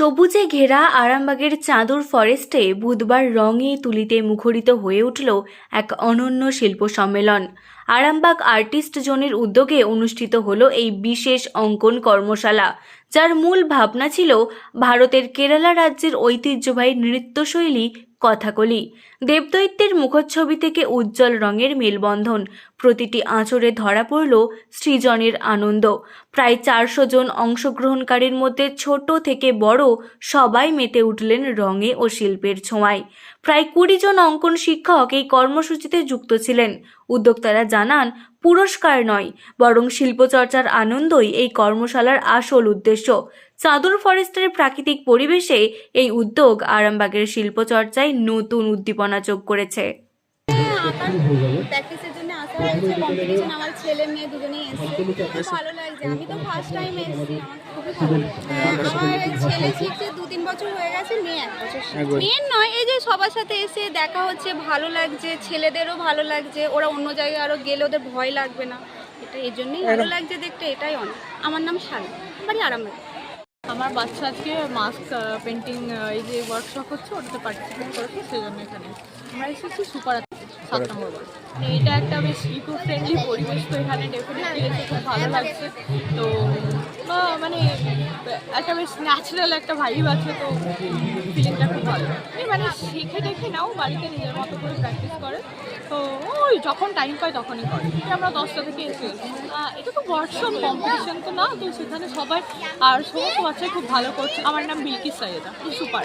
সবুজে ঘেরা আরামবাগের চাঁদুর ফরেস্টে বুধবার রঙে তুলিতে মুখরিত হয়ে উঠল এক অনন্য শিল্প সম্মেলন। আরামবাগ আর্টিস্ট জোনের উদ্যোগে অনুষ্ঠিত হল এই বিশেষ অঙ্কন কর্মশালা, যার মূল ভাবনা ছিল ভারতের কেরালা রাজ্যের ঐতিহ্যবাহী নৃত্যশৈলী কথাকলি। দেবদৈত্যের মুখচ্ছবি থেকে উজ্জ্বল রঙের মেলবন্ধন। প্রতিটি আঁচড়ে ধরা পড়ল সৃজনের আনন্দ। প্রায় চারশো জন অংশগ্রহণকারীর মধ্যে ছোট থেকে বড় সবাই মেতে উঠলেন রঙে ও শিল্পের ছোঁয়ায়। প্রায় কুড়ি জন অঙ্কন শিক্ষক এই কর্মসূচিতে যুক্ত ছিলেন। উদ্যোক্তারা জানান, পুরস্কার নয়, বরং শিল্পচর্চার আনন্দই এই কর্মশালার আসল উদ্দেশ্য। চাদর ফরেস্টের প্রাকৃতিক পরিবেশে এই উদ্যোগ আরামবাগের শিল্পচর্চায় নতুন উদ্দীপনা যোগ করেছে। হয়েছে কম্পিটিশন আমার ছেলে মেয়ে দুজনেই এসেছে। ভালো লাগছে। আমি তো ফার্স্ট টাইম এসেছি আমার খুবই ভালো আমার ছেলে শিখছে দু তিন বছর হয়ে গেছে মেয়ে এক বছর। মেয়ের নয় এই যে সবার সাথে এসে দেখা হচ্ছে ভালো লাগছে ছেলেদেরও ভালো লাগছে ওরা অন্য জায়গায় আরও গেলে ওদের ভয় লাগবে না। এটা এই জন্যই ভালো লাগছে দেখতে এটাই অনেক। আমার নাম শাল বাড়ি আরামবাগ। আমার বাচ্চা আজকে মাস্ক পেন্টিং এই যে ওয়ার্কশপ হচ্ছে ওটাতে পার্টিসিপেট করেছে সেই জন্য এখানে। আমরা এসেছি সুপার এটা একটা বেশ ইকো ফ্রেন্ডলি পরিবেশ, তো এখানে ডেফিনেটলি এসে খুব ভালো লাগছে। তো মানে একটা বেশ ন্যাচারাল একটা ভাইব আছে, তো ফিলিংটা খুব ভালো। মানে শিখে দেখে নাও, বাড়িতে নিজের মতো করে প্র্যাকটিস করে। তো, ওই যখন টাইম পাই তখনই করে। আমরা দশটা থেকে এসে এটা তো ওয়ার্কশপ কম্পিটিশন তো না, তো সেখানে সবাই, আর সমস্ত বাচ্চাই খুব ভালো করছে। আমার নাম বিলকিস সাইয়েদা, সুপার।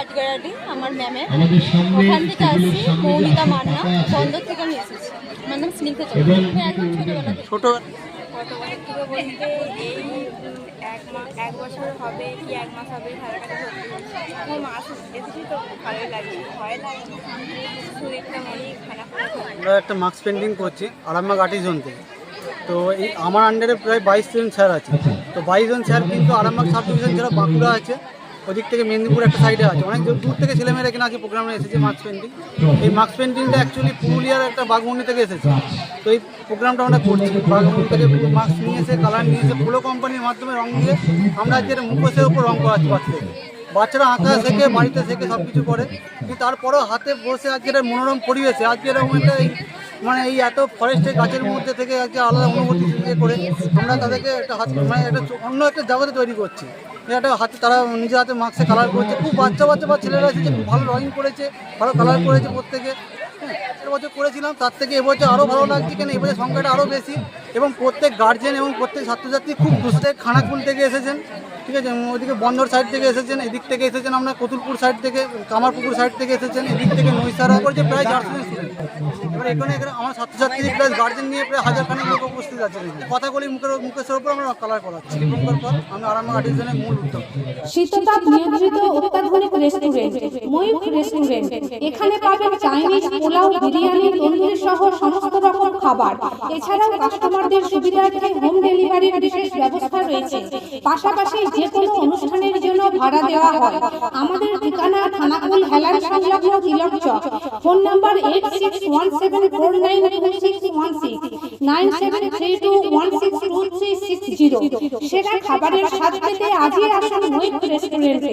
আটগাড়াটি আমার ম্যামের। ওখান থেকে আসছি মৌমিতা একটা মান্না বন্দর থেকে আমি এসেছি। আমার নাম স্নিগ্ধা এবং একদম ছোটোবেলা থেকে ছোটোবেলা বলতে এই এক মাস এক বছর হবে কি এক মাস হবে ধারাকাটা ভর্তি মাস এসেছি তো ভালোই লাগে ভয় লাগে শরীরটা অনেক খারাপ আমরা একটা মাস্ক পেন্টিং করছি আরামবাগ আর্টিজন থেকে তো এই আমার আন্ডারে প্রায় বাইশ জন স্যার আছে। তো বাইশ জন স্যার কিন্তু আরামবাগ সাব ডিভিশন যারা বাঁকুড়া আছে। ওদিক থেকে মেদিনীপুর একটা সাইডে আছে। অনেক দূর থেকে ছেলেমেয়েরা এখানে আছে প্রোগ্রামে এসেছে মাস্ক পেন্টিং এই মাস্ক পেন্টিংটা অ্যাকচুয়ালি পুরুলিয়ার একটা বাঘমন্ডি থেকে এসেছে। তো এই প্রোগ্রামটা আমরা করছি। বাঘমন্ডি থেকে মাস্ক নিয়ে এসে কালার নিয়ে এসে পোলো কোম্পানির মাধ্যমে রং দিয়ে আমরা আজকে এটা মুখোশের উপর রং করাচ্ছি বাচ্চাদের। বাচ্চারা আঁকা শেখে, বাড়িতে শেখে সব কিছু করে। কিন্তু তারপরেও হাতে বসে আজকে একটা মনোরম পরিবেশে, আজকে এরকম একটা এই মানে এই এত ফরেস্টের গাছের মধ্যে থেকে আজকে আলাদা অনুভূতি করে আমরা তাদেরকে একটা হাত মানে একটা অন্য একটা জগতে তৈরি করছি। একটা হাতে, তারা নিজের হাতে মাস্কে কালার করেছে। খুব বাচ্চা বাচ্চা বা ছেলেরা এসেছে, খুব ভালো ড্রয়িং করেছে, ভালো কালার করেছে প্রত্যেকে। হ্যাঁ এবছর করেছিলাম, তার থেকে এবছর আরও ভালো লাগছে কেন? এবছর সংখ্যাটা আরও বেশি। এবং প্রত্যেক গার্জেন এবং প্রত্যেক ছাত্রছাত্রী খুব দুসরে খানাকুল থেকে এসেছেন। ঠিক আছে? ওইদিকে বন্দর সাইড থেকে এসেছেন, এদিক থেকে এসেছেন আমরা, কতুলপুর সাইড থেকে, কামারপুকুর সাইড থেকে এসেছেন, এদিক থেকে নৈসারা করছে প্রায় চারশো এবার এখানে আমার ছাত্রছাত্রী প্লাস গার্জেন নিয়ে প্রায় হাজার খানেক লোক উপস্থিত আছেন। কথাগুলি মুখের মুখের উপর আমরা কালার করাচ্ছি। এখনকার পর আমি আরাম আর্টিজনের মূল উদ্যোগ। নিয়ন্ত্রিত অত্যাধুনিক রেস্টুরেন্ট ময়ূখ রেস্টুরেন্ট এখানে পাবেন চাইনিজ পোলাও, বিরিয়ানি, তন্দুরি সহ সমস্ত রকম খাবার। এছাড়াও কাস্টমারদের সুবিধার্থে হোম ডেলিভারির বিশেষ ব্যবস্থা রয়েছে। পাশাপাশি যে কোনো অনুষ্ঠানের জন্য ভাড়া দেওয়া হয়। আমাদের ঠিকানা থানাকুল হেলান সংলগ্ন Tilak Chak. Phone number eight six one seven four nine two six one six nine seven three two one six খাবারের স্বাদ পেতে আজই আসুন রেস্টুরেন্টে